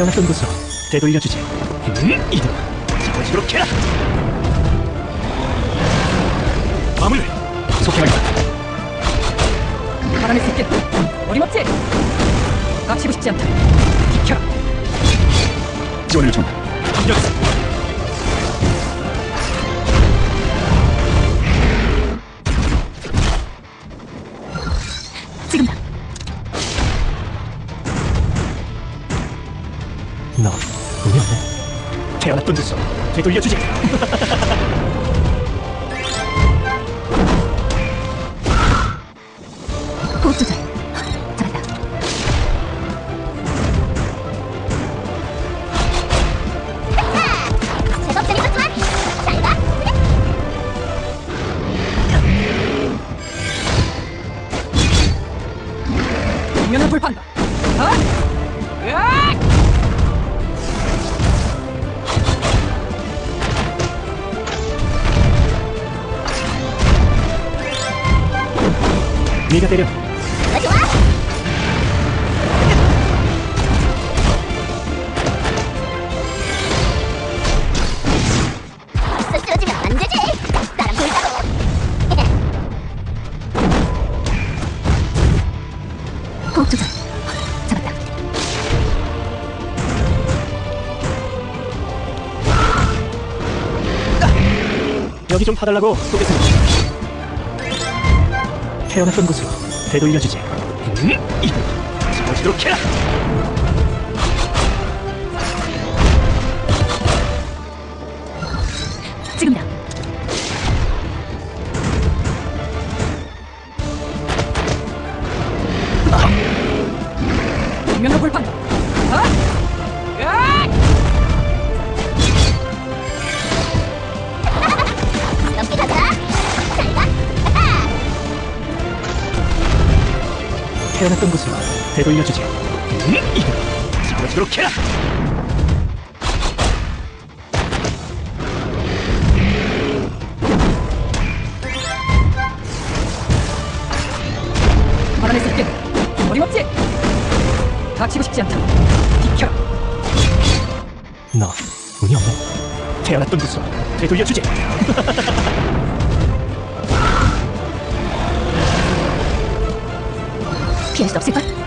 태어났던 곳으로 되돌려주지. 음, 이들 지그러지그러 캐라. 마무리. 속행하겠다. 바람의 새끼 어림없지? 깝치고 싶지 않다 비켜라 지원을 요청한다. 합 던 곳으로 되돌려주지. 호흡 조절 잘한다 제법 재밌었지만 잘가 정면을 불판다 어? 으악! 네가 때려. 너 좋아 쓰러지면 안 되지. 나랑 돌자고 호흡 조절 잡았다. 여기 좀 봐달라고. 쏘겠습니다. 태어났던 곳으로 되돌려주지. 음, 지그러지그러 캐라. 태어났던 곳으로 되돌려주지. 음, 이들 지그러지그러 캐라. 바람의 새끼 어림없지? 깝치고 싶지 않다 비켜라 너 운이 없네. 태어났던 곳으로 되돌려주지. क्या इस पर।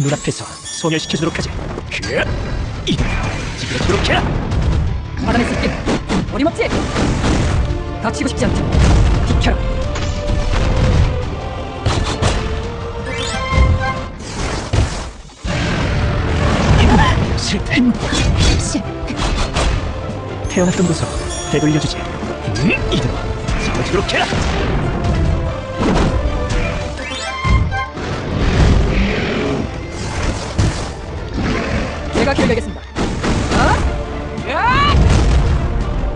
눈앞에서 소멸시켜주도록 하지. 그, 이들 지그러지그러 캐라. 바람의 새끼 어림없지? 깝치고 싶지 않다 비켜라 실패. 실 태어났던 곳으로 되돌려주지. 음, 지그러지그러 캐라. 제가 기억하겠습니다 어? 으악!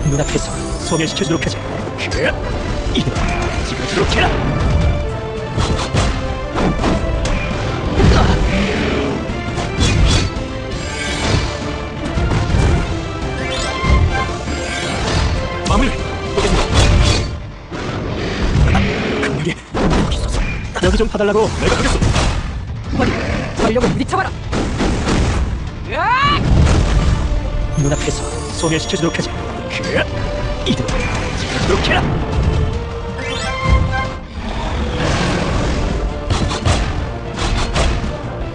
눈앞에서 소멸시켜주도록 하지. 그. 마무리. 보겠습니다. 아, 근육이 여기 있어서 여기 좀 봐달라고 내가 하겠어. 머리 전력을 부딪혀봐라 으악! 눈앞에서 소멸시켜주도록 하지. 그, 이들 지그러지그러 캐라.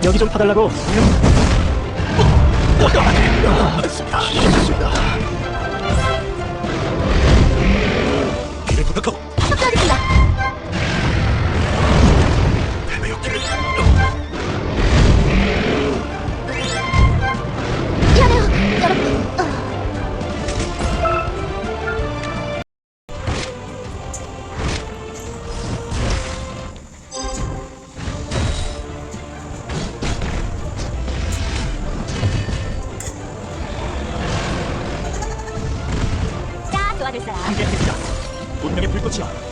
여기 좀 봐달라고. 알겠습니다. 알겠습니다. 길을 소화됐어요. 한개 핵이다. 운명의 불꽃이야.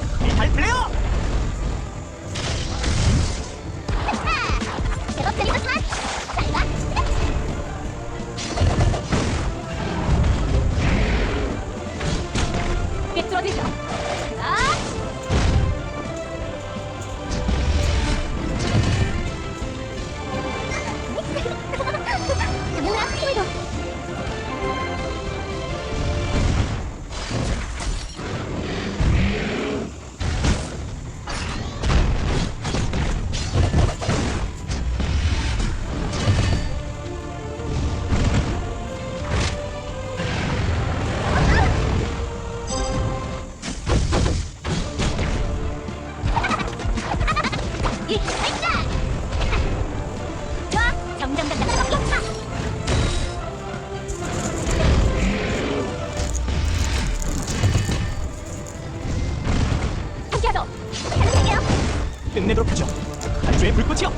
한주의 불꽃이요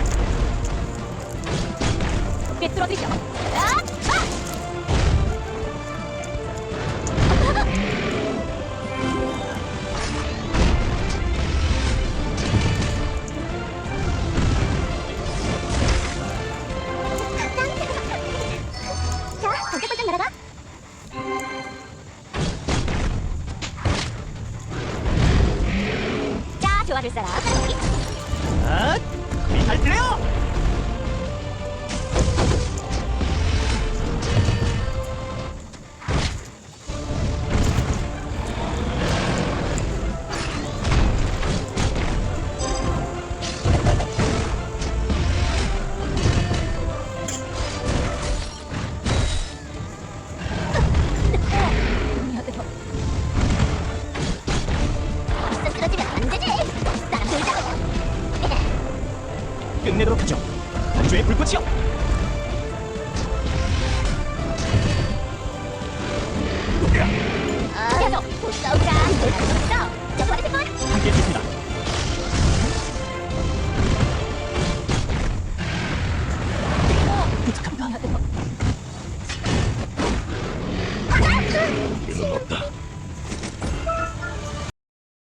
꿰뚫어드리죠 아! 좋아질 사람 아, 미탈 플 끝내도록 하죠. 단조의 불꽃이요. 아, 계속 싸우자. 함께 해줍니다.